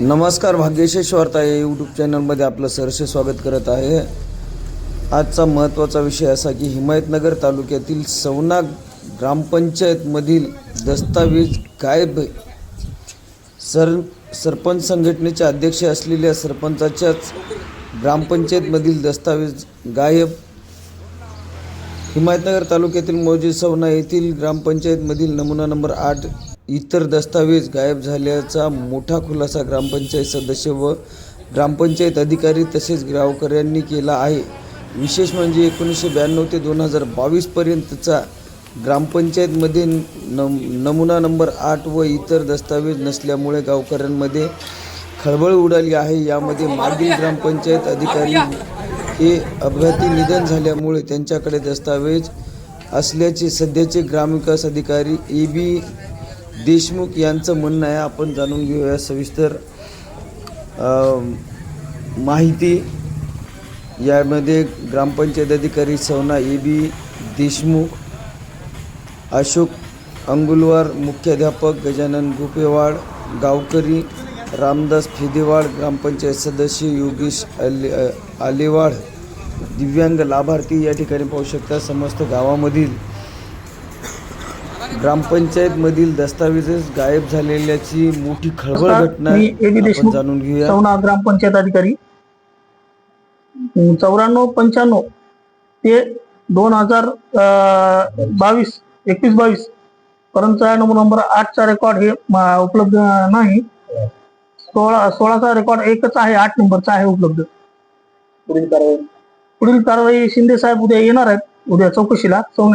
नमस्कार भाग्यशेष वार्ता या यूट्यूब चॅनलमध्ये आपलं सहर्ष स्वागत करत आहे. आजचा महत्त्वाचा विषय असा की हिमायतनगर तालुक्यातील सवना ग्रामपंचायतमधील दस्तावेज गायब सर सरपंच संघटनेचे अध्यक्ष असलेल्या सरपंचाच्याच ग्रामपंचायतमधील दस्तावेज गायब. हिमायतनगर तालुक्यातील मौजे सवना येथील ग्रामपंचायतमधील नमुना नंबर आठ इतर दस्तावेज गायब झाल्याचा मोठा खुलासा ग्रामपंचायत सदस्य व ग्रामपंचायत अधिकारी तसेच गावकऱ्यांनी केला आहे. विशेष म्हणजे एकोणीसशे ब्याण्णव ते दोन हजार बावीसपर्यंतचा ग्रामपंचायतमध्ये नम नमुना नंबर आठ व इतर दस्तावेज नसल्यामुळे गावकऱ्यांमध्ये खळबळ उडाली आहे. यामध्ये मागील ग्रामपंचायत अधिकारी हे अपघाती निधन झाल्यामुळे त्यांच्याकडे दस्तावेज असल्याचे सध्याचे ग्रामविकास अधिकारी ए बी देशमुख यांचं म्हणणं आहे आपण जाणून घेऊया सविस्तर माहिती. यामध्ये ग्रामपंचायत अधिकारी सवना ए बी देशमुख अशोक अंगुलवार मुख्याध्यापक गजानन गुपेवाड गावकरी रामदास फेदेवाड ग्रामपंचायत सदस्य योगेश आले आलेवाड दिव्यांग लाभार्थी या ठिकाणी पाहू शकता. समस्त गावामधील ग्रामपंचायतमधील दस्तावेजेस गायब झालेल्याची मोठी खळबळ घटना मी ए बी आपण देशमुख जाणून घेऊया. ग्रामपंचायत अधिकारी. चौऱ्याण्णव पंच्याण्णव ते दोन हजार बावीस एकवीस बावीस पर्यंतचा नंबर आठचा रेकॉर्ड हे म- उपलब्ध नाही. सोळा सोळाचा रेकॉर्ड एकच आहे आठ नंबरचा आहे उपलब्ध. पुढील कारवाई. पुढील कारवाई शिंदे साहेब उद्या येणार आहेत उद्या चौकशीला अं,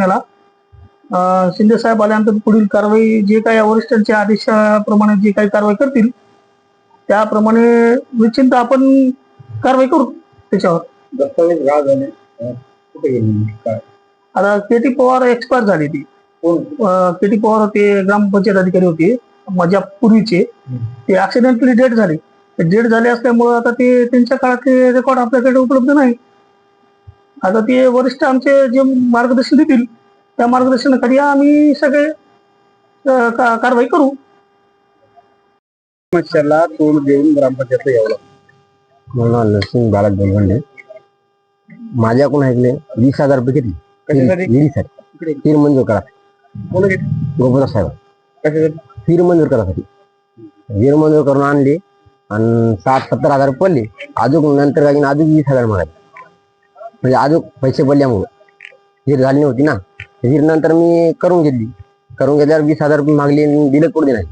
शिंदे साहेब आल्यानंतर पुढील कारवाई जे काही वरिष्ठांच्या आदेशाप्रमाणे जे काही कारवाई करतील त्याप्रमाणे निश्चिंत आपण कारवाई करू त्याच्यावर. दस्तावेज राह झाले कुठे गेले काय? आता के टी पवार एक्सपायर झाली ती. के टी पवार ते ग्रामपंचायत अधिकारी होते माझ्या पूर्वीचे ते ऍक्सिडेंटली डेट झाली. डेट झाली असल्यामुळे आता ते त्यांच्या काळातले रेकॉर्ड आपल्याकडे उपलब्ध नाही. आता ते वरिष्ठ आमचे जे मार्गदर्शन देतील त्या मार्गदर्शनाखाली आम्ही सगळे कारवाई करू. समस्याला तोंड देऊन ग्रामपंचायतला यावं लागतं. मला नरसिंग बालक गोलगंडे माझ्याकडून ऐकले वीस हजार रुपये कशासाठी? इकडे फिर मंजूर करा. कोण? गोपदा साहेब. कशासाठी? फिर मंजूर करासाठी. फिर मंजूर करून आणली आणि साठ सत्तर हजार रुपये पडले. अजून नंतर काही अजून वीस हजार मिळाले म्हणजे अजून पैसे पडल्यामुळं. हिर झाली नव्हती ना. नंतर मी करून घेतली. करून घेतल्यावर वीस हजार रुपये मागली आणि दिले पुढे नाही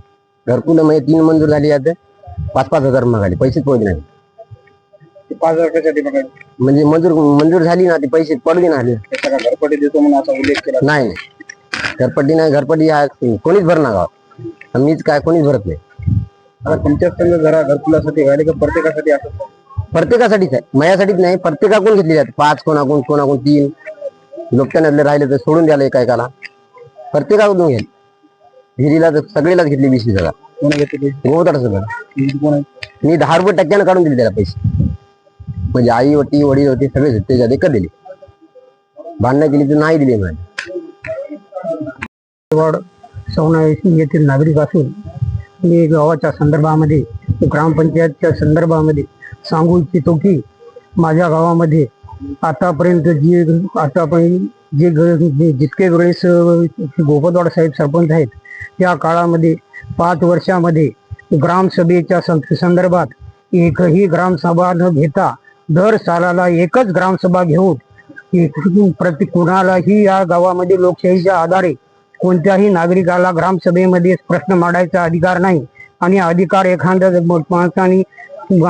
घरकुल म्हणजे तीन मंजूर झाली आता पाच पाच हजार मागाले पैसेच पडले नाही. पाच हजार कशासाठी बघायला म्हणजे मंजूर मंजूर झाली ना ते पैसे पडले ना आले. त्याचा घरपट्टी देतो म्हणून असा उल्लेख केला. नाही नाही. घरपट्टी नाही घरपट्टी हा कोणीच भरणार आणि मीच काय कोणीच भरत नाही. आता तुमच्या संघ घरा घरकुलासाठी व्हायला का प्रत्येकासाठी असं? प्रत्येकासाठीच आहे. माझ्यासाठीच नाही प्रत्येकाकडून घेतली जाते. पाच कोणाकडून कोणाकडून तीन. लोकटाण्यातले राहिले तर सोडून द्यायला एका एकाला प्रत्येकाकडून घेतली हिरीला तर सगळेलाच घेतली वीस वीस हजार. कोण घेते गोवताड सगळं ते कोण आहे? मी दहा रुपये टक्क्यानं काढून दिले त्याला पैसे. म्हणजे आई होती वडील होते सगळे त्याच्यात एकच दिले. भांडणं केली तर नाही दिली वाड सवना येथील नागरिक असून मी गावाच्या संदर्भामध्ये ग्रामपंचायतच्या संदर्भामध्ये सांगू इच्छितो की माझ्या गावामध्ये आतापर्यंत जे आतापर्यंत जे ग- जे जितके वेळेस गोपदवाड साहेब सरपंच आहेत त्या काळामध्ये पाच वर्षामध्ये ग्रामसभेच्या सं- संदर्भात एकही ग्रामसभा न घेता दर सालाला एकच ग्रामसभा घेऊन एक- प्रति कुणालाही या गावामध्ये लोकशाहीच्या आधारे कोणत्याही नागरिकाला ग्रामसभेमध्ये प्रश्न मांडायचा अधिकार नाही आणि अधिकार एखाद्या माणसाने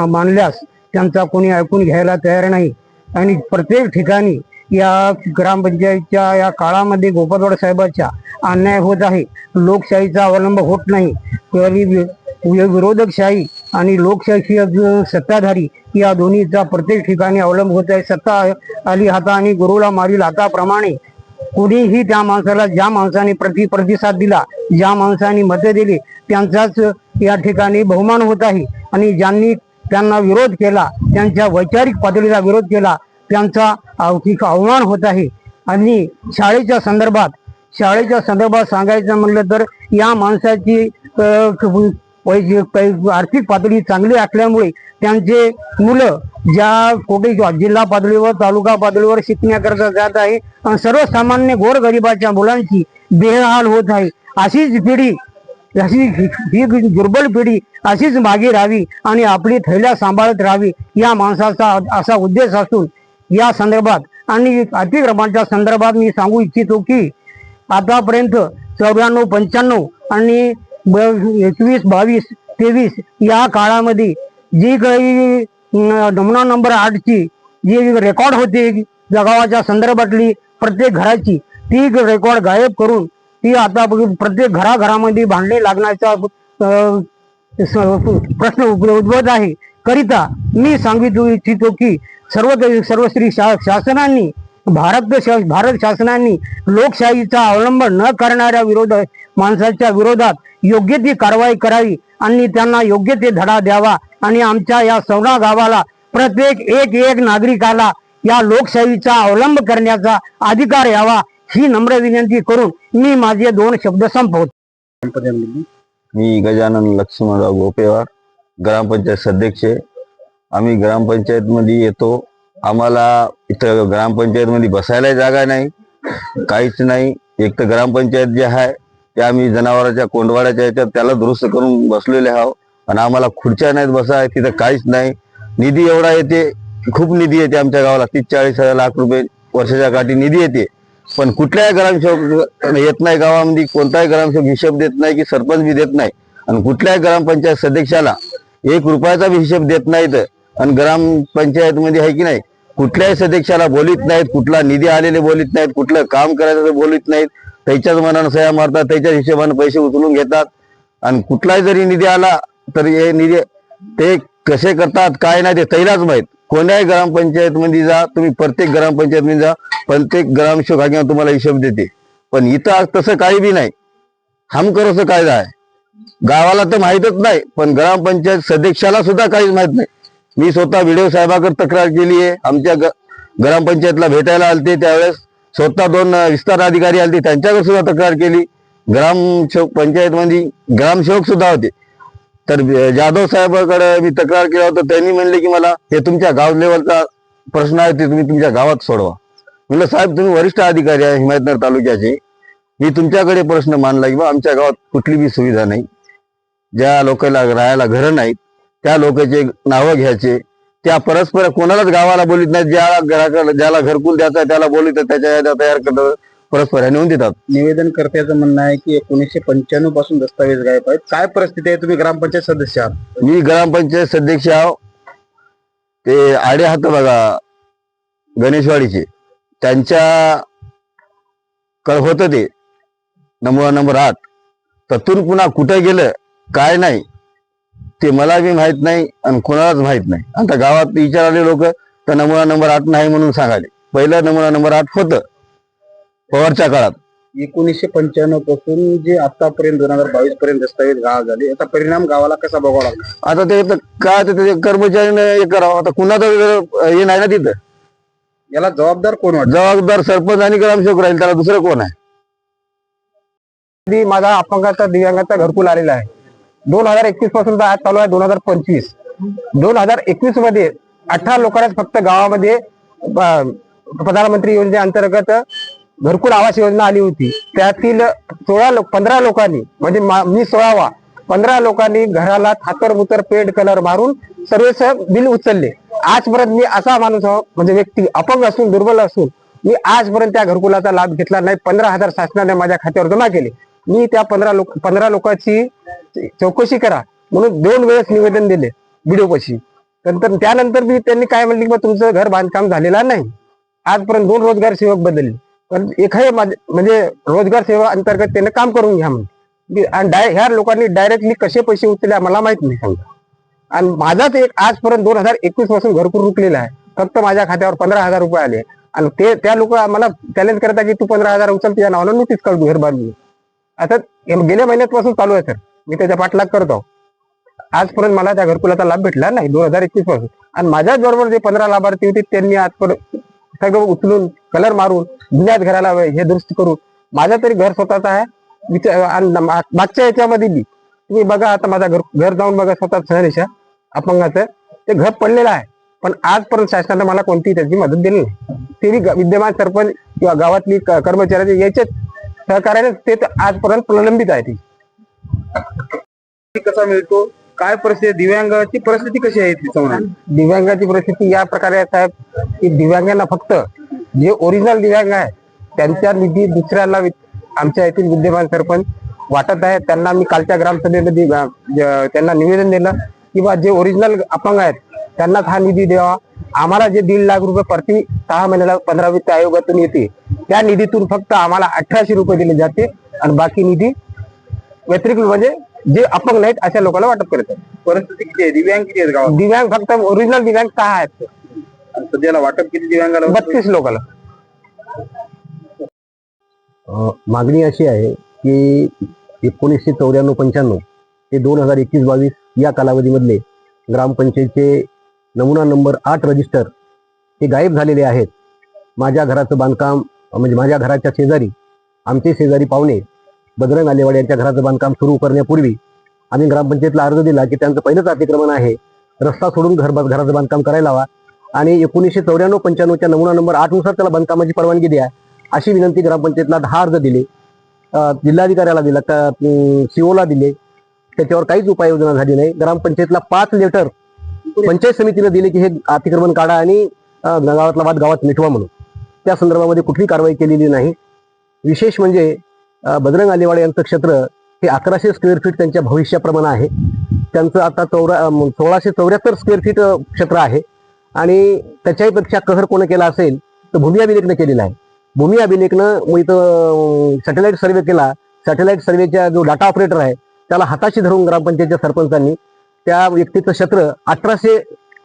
मानल्यास त्यांचा कोणी ऐकून घ्यायला तयार नाही. आणि प्रत्येक ठिकाणी या ग्रामपंचायतच्या या काळामध्ये गोपाळवाड साहेबांच्या अन्याय होत आहे. लोकशाहीचा अवलंब होत नाही. तरी वि- विरोधकशाही आणि लोकशाही सत्ताधारी या दोन्हीचा प्रत्येक ठिकाणी अवलंब होत आहे. सत्ता आली हाता आणि गुरुला मारील हाताप्रमाणे कोणीही त्या माणसाला ज्या माणसाने प्रति प्रतिसाद दिला ज्या माणसाने मते दिली त्यांचाच या ठिकाणी बहुमान होत आहे. आणि ज्यांनी त्यांना विरोध केला त्यांच्या वैचारिक पातळीला विरोध केला त्यांचा औकिक अवमान होत आहे. आणि शाळेच्या संदर्भात शाळेच्या संदर्भात सांगायचं म्हणलं तर या माणसाची पैसे आर्थिक पातळी चांगली असल्यामुळे त्यांचे मुलं ज्या कुठे जिल्हा पातळीवर तालुका पातळीवर शिकण्याकरता जात आहे आणि सर्वसामान्य गोरगरिबाच्या मुलांची बेहाल होत आहे. अशीच पिढी अशी ही दुर्बल पिढी अशीच मागे राहावी आणि आपली थैल्या सांभाळत राहावी या माणसाचा असा उद्देश असून या संदर्भात आणि अतिक्रमणाच्या संदर्भात मी सांगू इच्छितो की आतापर्यंत चौऱ्याण्णव पंच्याण्णव आणि एकवीस बावीस तेवीस या काळामध्ये जी काही नमुना नंबर आठची जी रेकॉर्ड होते जगावाच्या संदर्भातली प्रत्येक घराची ती रेकॉर्ड गायब करून ती आता प्रत्येक घराघरामध्ये भांडणे लागण्याचा प्रश्न उद्भवत आहे. करिता मी सांगितू इच्छितो की सर्व सर्वश्री शा शासनांनी भारत शा- भारत शासनांनी लोकशाहीचा अवलंब न करणाऱ्या विरोध माणसाच्या विरोधात योग्य ती कारवाई करावी आणि त्यांना योग्य ते धडा द्यावा. आणि आमच्या या सवना गावाला प्रत्येक एक एक नागरिकाला या लोकशाहीचा अवलंब करण्याचा अधिकार यावा ही नम्र विनंती करून मी माझे दोन शब्द संपवतो. मी गजानन लक्ष्मणराव गोपेवार ग्रामपंचायत सदस्य. आम्ही ग्रामपंचायत मध्ये येतो. आम्हाला इथं ग्रामपंचायत मध्ये बसायला जागा नाही काहीच नाही. एक तर ग्रामपंचायत जे आहे ते आम्ही जनावरांच्या कोंडवाड्याच्या याच्यात त्याला दुरुस्त करून बसलेले आहोत. आणि आम्हाला खुर्च्या नाहीत बसाय तिथं काहीच नाही. निधी एवढा येते खूप निधी येते आमच्या गावाला. तीस चाळीस हजार लाख रुपये वर्षाच्या काठी निधी येते. पण कुठल्याही ग्रामसेवक येत नाही गावामध्ये कोणताही ग्रामसेवक हिशेब देत नाही की सरपंच बी देत नाही. आणि कुठल्याही ग्रामपंचायत सदस्याला एक रुपयाचा बी हिशेब देत नाहीत. आणि ग्रामपंचायत मध्ये आहे की नाही कुठल्याही सदस्याला बोलित नाहीत कुठला निधी आलेले बोलित नाहीत कुठलं काम करायचं ते बोलित नाहीत. त्याच्याच मनानं सह्या मारतात त्याच्याच हिशोबाने पैसे उचलून घेतात. आणि कुठलाही जरी निधी आला तर हे निधी ते कसे करतात काय नाही ते तैलाच माहीत. कोण्याही ग्रामपंचायतमध्ये जा तुम्ही प्रत्येक ग्रामपंचायतमध्ये जा प्रत्येक ग्रामसेवक हा तुम्हाला हिशोब देते. पण इथं आज तसं काही बी नाही. हम करोसं कायदा आहे. गावाला तर माहीतच नाही पण ग्रामपंचायत सदस्याला सुद्धा काहीच माहीत नाही. मी स्वतः व्हिडिओ साहेबाकडे तक्रार केली आहे. आमच्या ग- ग्रामपंचायतला भेटायला आलते त्यावेळेस. स्वतः दोन विस्तार अधिकारी आलते त्यांच्याकडे सुद्धा तक्रार केली. ग्रामसेवक पंचायतमध्ये ग्रामसेवक सुद्धा होते. तर जाधव साहेबाकडे मी तक्रार केला होता त्यांनी म्हणले की मला हे तुमच्या गाव लेवलचा प्रश्न आहे ते तुम्ही तुमच्या गावात सोडवा. म्हणलं साहेब तुम्ही वरिष्ठ अधिकारी आहे हिमायतनगर तालुक्याचे. मी तुमच्याकडे प्रश्न मानला की बा आमच्या गावात कुठली बी सुविधा नाही. ज्या लोकांना राहायला घरं नाहीत त्या लोकांचे नावं घ्यायचे. त्या परस्पर कोणालाच गावाला बोलित नाहीत. ज्या घराकडे ज्याला घरकुल द्यायचं त्याला बोलित त्याच्या याद्या तयार करतात. परस्पर नेऊन देतात. निवेदनकर्त्याचं म्हणणं आहे की एकोणीसशे पंच्याण्णवपासून दस्तावेज गायब आहेत. काय परिस्थिती आहे? तुम्ही ग्रामपंचायत सदस्य आहात. मी ग्रामपंचायत सदस्य आहो. ते आडे हात बघा. गणेशवाडीचे. त्यांच्या कडे होतं ते. नमुना नंबर आठ. ततून पुन्हा कुठे गेलं काय नाही ते मला बी माहीत नाही आणि कोणालाच माहीत नाही. आता गावात विचारले लोक तर नमुना नंबर आठ नाही म्हणून सांगाले. पहिलं नमुना नंबर आठ होतं. पवारच्या काळात. एकोणीसशे पंच्याण्णवपासून जे आतापर्यंत दोन हजार बावीस पर्यंत दस्तावेज गाव झाले याचा परिणाम गावाला कसा बघावा लागला? आता ते तर काय ते- ते कर्मचारीने हे करावं आता कुणाचं हे नाही ना तिथं? याला जबाबदार कोण वाटतं? जबाबदार सरपंच आणि ग्रामसेवक राहील त्याला दुसरं कोण आहे? आधी माझा अपंगाचा दिव्यांगाचा घरकुल आलेला आहे. दोन हजार एकवीसपासून तर आज चालू आहे दोन हजार पंचवीस. दोन हजार एकवीसमध्ये अठरा लोकांनाच फक्त गावामध्ये अं, प्रधानमंत्री योजनेअंतर्गत घरकुल आवास योजना आली होती. त्यातील सोळा लोक पंधरा लोकांनी म्हणजे मी सोळावा पंधरा लोकांनी घराला थातर मुतर पेड कलर मारून सर्वेच बिल उचलले. आजपर्यंत मी असा माणूस म्हणजे व्यक्ती अपंग असून दुर्बल असून मी आजपर्यंत त्या घरकुलाचा लाभ घेतला नाही. पंधरा हजार शासनाने माझ्या खात्यावर जमा केले. मी त्या पंधरा लोक पंधरा लोकांची चौकशी करा म्हणून दोन वेळेस निवेदन दिले व्हिडिओपाशी नंतर त्यानंतर मी त्यांनी काय म्हणले की तुमचं घर बांधकाम झालेलं नाही. आजपर्यंत दोन रोजगार सेवक बदलले. पण एखाद्या म्हणजे रोजगार सेवा अंतर्गत त्यांना काम करून घ्या म्हणजे आणि डाय- ह्या लोकांनी डायरेक्टली कसे पैसे उचलले मला माहीत नाही सांगा. आणि माझाच एक आजपर्यंत दोन हजार एकवीसपासून घरकुल रुकलेला आहे. फक्त माझ्या खात्यावर पंधरा हजार रुपये आले. आणि ते त्या लोक आम्हाला चॅलेंज करतात की तू पंधरा हजार उचल तुझ्या नावानं नोटीस काढू घर बांधून आता गेल्या महिन्यापासून चालू आहे सर. मी त्याच्या पाठलाग करतो. आजपर्यंत मला त्या घरकुलाचा लाभ भेटला नाही दोन हजार एकवीसपासून. आणि माझ्याच बरोबर जे पंधरा लाभार्थी होते त्यांनी आजपर्यंत सगळं उचलून कलर मारून जुन्याच घराला हे दुरुस्त करून माझं तरी घर स्वतःच आहे. विचार मागच्या याच्यामध्ये बी तुम्ही बघा आता माझा घर घर जाऊन बघा स्वतः सहनिशा अपंगाचं. ते घर पडलेलं आहे. पण आजपर्यंत शासनाने मला कोणतीही त्याची मदत दिली नाही. तरी ग- विद्यमान सरपंच किंवा गावातली कर्मचाऱ्याचे याचे सहकार्याने ते तर आजपर्यंत प्रलंबित आहे ती. कसा मिळतो? काय परिस्थिती दिव्यांगाची परिस्थिती कशी आहे दिव्यांगाची परिस्थिती या प्रकारे साहेब की दिव्यांगांना फक्त जे ओरिजिनल दिव्यांग आहे त्यांच्या निधी दुसऱ्याला आमच्या येथील विद्यमान सरपंच वाटत आहे त्यांना मी कालच्या ग्रामसभेमध्ये त्यांना निवेदन दिलं किंवा जे ओरिजिनल अपंग आहेत त्यांनाच हा निधी द्यावा. आम्हाला जे दीड लाख रुपये प्रति सहा महिन्याला पंधरा वित्त आयोगातून येते त्या निधीतून फक्त आम्हाला अठराशे रुपये दिले जाते आणि बाकी निधी व्यतिरिक्त म्हणजे जे अपंग नाहीत अशा लोकांना वाटप करत आहेत. परिस्थिती किती आहे? दिव्यांग किती आहेत गावात? दिव्यांग फक्त ओरिजिनल दिव्यांग सहा आहेत. आणि सध्याला वाटप किती दिव्यांगाला होतं? बत्तीस लोकांना अ, मागणी अशी आहे की एकोणीसशे चौऱ्याण्णव पंच्याण्णव ते दोन हजार एकवीस बावीस या कालावधीमधले ग्रामपंचायतचे नमुना नंबर आठ रजिस्टर हे गायब झालेले आहेत. माझ्या घराचं बांधकाम म्हणजे माझ्या घराच्या शेजारी आमचे शेजारी पाहुणे बजरंग आलेवाड यांच्या घराचं बांधकाम सुरू करण्यापूर्वी आम्ही ग्रामपंचायतला अर्ज दिला की त्यांचं पहिलंच अतिक्रमण आहे. रस्ता सोडून घर घराचं बांधकाम करायला हवा आणि एकोणीसशे चौऱ्याण्णव पंच्याण्णवच्या नमुना नंबर आठनुसार त्याला बांधकामाची परवानगी द्या अशी विनंती ग्रामपंचायतला दहा अर्ज दिले. जिल्हाधिकाऱ्याला दिला सीओला दिले. त्याच्यावर काहीच उपाययोजना झाली नाही. ग्रामपंचायतला पाच लेटर पंचायत समितीने दिले की हे अतिक्रमण काढा आणि गावातला वाद गावात मिटवा म्हणून. त्या संदर्भामध्ये कुठली कारवाई केलेली नाही. विशेष म्हणजे बजरंग आलेवाडे यांचं क्षेत्र हे अकराशे स्क्वेअर फीट त्यांच्या भविष्याप्रमाणे आहे. त्यांचं आता चौरा सोळाशे चौऱ्याहत्तर स्क्वेअर फीट क्षेत्र आहे. आणि त्याच्याही पेक्षा कहर कोणी केला असेल तर भूमी अभिलेखनं केलेला आहे. भूमी अभिलेखनं मग इथं सॅटेलाईट सर्वे केला. सॅटेलाईट सर्वेचा जो डाटा ऑपरेटर आहे त्याला हाताशी धरून ग्रामपंचायतच्या सरपंचांनी त्या व्यक्तीचं क्षेत्र अठराशे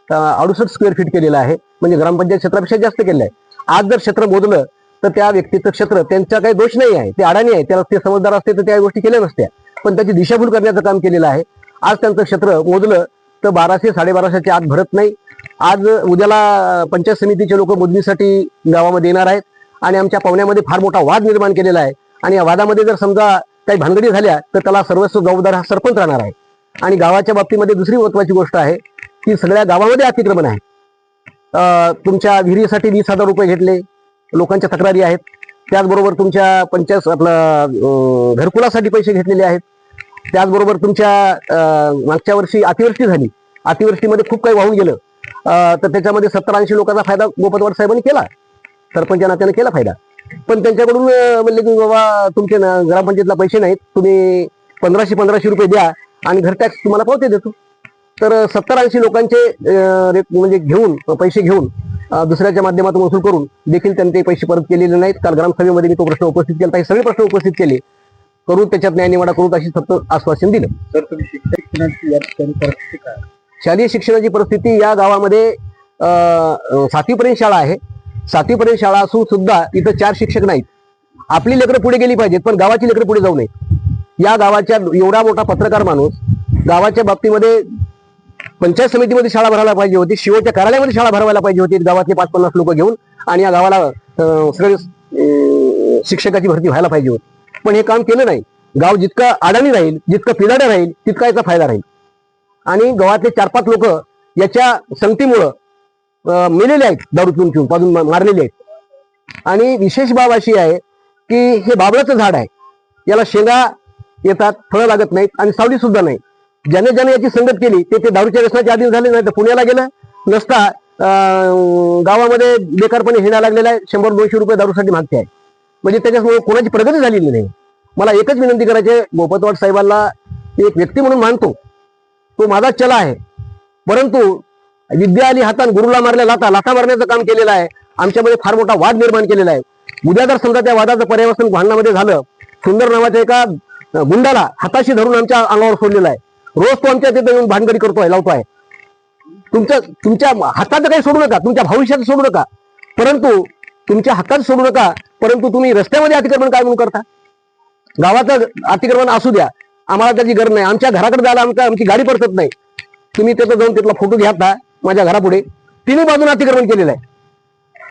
अडुसष्ट स्क्वेअर फीट केलेलं आहे. म्हणजे ग्रामपंचायत क्षेत्रापेक्षा जास्त केलं आहे. आज जर क्षेत्र मोजलं तर त्या व्यक्तीचं क्षेत्र त्यांचा काही दोष नाही आहे. ते अडाणी आहे. त्याला ते समजदार असते तर त्या गोष्टी केल्या नसत्या. पण त्याची दिशाभूल करण्याचं काम केलेलं आहे. आज त्यांचं क्षेत्र मोजलं तर बाराशे साडेबाराशेच्या आत भरत नाही. आज उद्याला पंचायत समितीचे लोक मोजणीसाठी गावामध्ये येणार आहेत. आणि आमच्या पाहुण्यामध्ये फार मोठा वाद निर्माण केलेला आहे. आणि या वादामध्ये जर समजा काही भानगडी झाल्या तर त्याला सर्वस्व जबाबदार हा सरपंच राहणार आहे. आणि गावाच्या बाबतीमध्ये दुसरी महत्वाची गोष्ट आहे की सगळ्या गावामध्ये अतिक्रमण आहे. तुमच्या विहिरीसाठी वीस हजार रुपये घेतले लोकांच्या तक्रारी आहेत. त्याचबरोबर तुमच्या पंचायत आपलं घरकुलासाठी पैसे घेतलेले आहेत. त्याचबरोबर तुमच्या अं, मागच्या वर्षी अतिवृष्टी झाली. अतिवृष्टीमध्ये खूप काही वाहून गेलं. तर त्याच्यामध्ये सत्तर ऐंशी लोकांचा फायदा गोपतवाड साहेबांनी केला. सरपंच नात्याने केला फायदा. पण त्यांच्याकडून म्हणले की बाबा तुमचे ना- ग्रामपंचायतला पैसे नाहीत. तुम्ही पंधराशे पंधराशे रुपये द्या आणि घर टॅक्स तुम्हाला पावते देतो. तर सत्तर ऐंशी लोकांचे रेट म्हणजे घेऊन पैसे घेऊन दुसऱ्याच्या माध्यमातून वसूल करून देखील त्यांनी ते पैसे परत केलेले नाहीत. काल ग्रामसभेमध्ये मी तो प्रश्न उपस्थित केला. हे सगळे प्रश्न उपस्थित केले. करून त्याच्यात न्याय निवाडा करून अशी सत्य आश्वासन दिलं. तर तुम्ही शिक्षणाची या ठिकाणी परिस्थिती काय? शालेय शिक्षणाची परिस्थिती या गावामध्ये सातवीपर्यंत शाळा आहे. सातवीपर्यंत शाळा असून सुद्धा इथं चार शिक्षक नाहीत. आपली लेकरं पुढे गेली पाहिजेत पण गावाची लेकरं पुढे जाऊ नये या गावाच्या एवढा मोठा पत्रकार माणूस गावाच्या बाबतीमध्ये पंचायत समितीमध्ये शाळा भरायला पाहिजे होती शिवच्या कार्यालयामध्ये शाळा भरवायला पाहिजे होती गावातले पाच पन्नास लोक घेऊन आणि या गावाला सगळे शिक्षकाची भरती व्हायला पाहिजे होती. पण हे काम केलं नाही. गाव जितका अडाणी राहील जितकं पिलाडं राहील तितका याचा फायदा राहील. आणि गावातले चार पाच लोक याच्या संगतीमुळं मेलेले आहेत दारू पिऊन पिऊन पाजून मारलेले आहेत. आणि विशेष बाब अशी आहे की हे बाबळाचं झाड आहे. याला शेंगा येतात फळं लागत नाहीत आणि सावली सुद्धा नाही. ज्याने ज्याने याची संगत केली ते ते दारूच्या व्यसनाच्या अधीन झाले नाही तर पुण्याला गेलं नसता अं, गावामध्ये बेकारपणे हिंडा लागलेला आहे शंभर दोनशे रुपये दारूसाठी मागते आहे. म्हणजे त्याच्यामुळे कोणाची प्रगती झालेली नाही. मला एकच विनंती करायची मोफतवाड गोपतवाड साहेबांना एक व्यक्ती म्हणून मानतो. तो माझा चला आहे. परंतु विद्या आली हातान गुरुला मारल्या लाथा लाथा मारण्याचं काम केलेलं आहे. आमच्यामध्ये फार मोठा वाद निर्माण केलेला आहे. उद्या जर समजा त्या वादाचं पर्यावसन भांडणामध्ये झालं सुंदर नावाच्या एका गुंडाला हाताशी धरून आमच्या अंगावर सोडलेला आहे. रोज तो आमच्या तिथे येऊन भानगडी करतोय लावतोय तुमच्या तुमच्या हाताचं काही सोडू नका. तुमच्या भविष्यात सोडू नका. परंतु तुमच्या हातात सोडू नका. परंतु तुम्ही रस्त्यामध्ये अतिक्रमण काय म्हणून करता? गावाचं अतिक्रमण असू द्या. आम्हाला त्याची गरज नाही. आमच्या घराकडे जायला आमच्या आमची गाडी पडत नाही. तुम्ही तिथं जाऊन तिथला फोटो घ्या माझ्या घरापुढे. तिन्ही बाजून अतिक्रमण केलेलं आहे.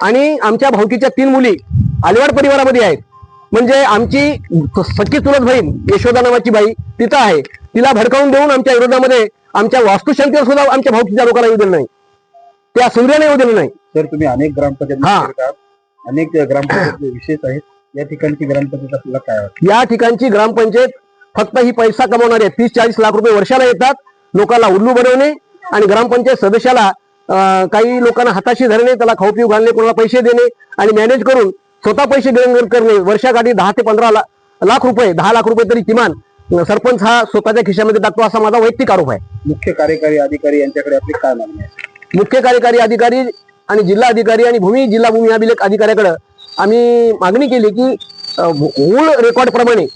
आणि आमच्या भावकीच्या तीन मुली आलिवाड परिवारामध्ये आहेत. म्हणजे आमची सख्खी चुलत बहीण यशोदा नावाची बाई तिथं आहे. तिला भडकावून देऊन आमच्या विरोधामध्ये आमच्या वास्तुशांतीवर सुद्धा आमच्या भाऊकीच्या लोकांना येऊ दिलं नाही. त्या सूर्याने येऊ दिलं नाही. सर तुम्ही अनेक ग्रामपंचायत. अनेक ग्रामपंचायत विशेष आहेत. या ठिकाणची ग्रामपंचायत आपल्याला काय वाटतं? या ठिकाणची ग्रामपंचायत फक्त ही पैसा कमावणारी आहे. तीस चाळीस लाख रुपये वर्षाला येतात. लोकांना उल्लू बनवणे आणि ग्रामपंचायत सदस्याला काही लोकांना हाताशी धरणे त्याला खाऊ पिऊ घालणे कोणाला पैसे देणे आणि मॅनेज करून स्वतः पैसे देणं करणे. वर्षाकाठी दहा ते पंधरा लाख रुपये दहा लाख रुपये तरी किमान सरपंच हा स्वतःच्या खिशामध्ये टाकतो असा माझा वैयक्तिक आरोप आहे. मुख्य कार्यकारी अधिकारी यांच्याकडे आपली काय मागणी आहे? मुख्य कार्यकारी अधिकारी आणि जिल्हा अधिकारी आणि भूमी जिल्हा भूमी अभिलेख अधिकाऱ्याकडे आम्ही मागणी केली की मूळ रेकॉर्ड प्रमाणे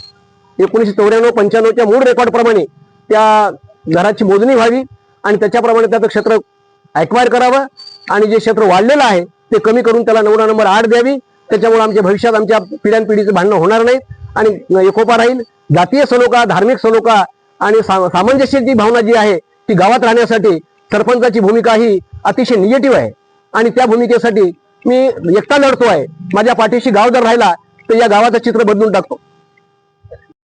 चौऱ्याण्णव पंच्याण्णवच्या मूळ रेकॉर्ड प्रमाणे त्या घराची मोजणी व्हावी आणि त्याच्याप्रमाणे त्याचं क्षेत्र ॲक्वायर करावं आणि जे क्षेत्र वाढलेलं आहे ते कमी करून त्याला नवरा नंबर आठ द्यावी. त्याच्यामुळे आमच्या भविष्यात आमच्या पिढ्यानपिढीचं भांडणं होणार नाहीत आणि एकोपा राहील. जातीय सलोखा धार्मिक सलोखा आणि सा- सामंजस्याची भावना जी आहे ती गावात राहण्यासाठी सरपंचाची भूमिका ही अतिशय निगेटिव्ह आहे. आणि त्या भूमिकेसाठी मी एकटा लढतो आहे माझ्या पाठीशी गाव जर राहिला तर या गावाचं चित्र बदलून टाकतो.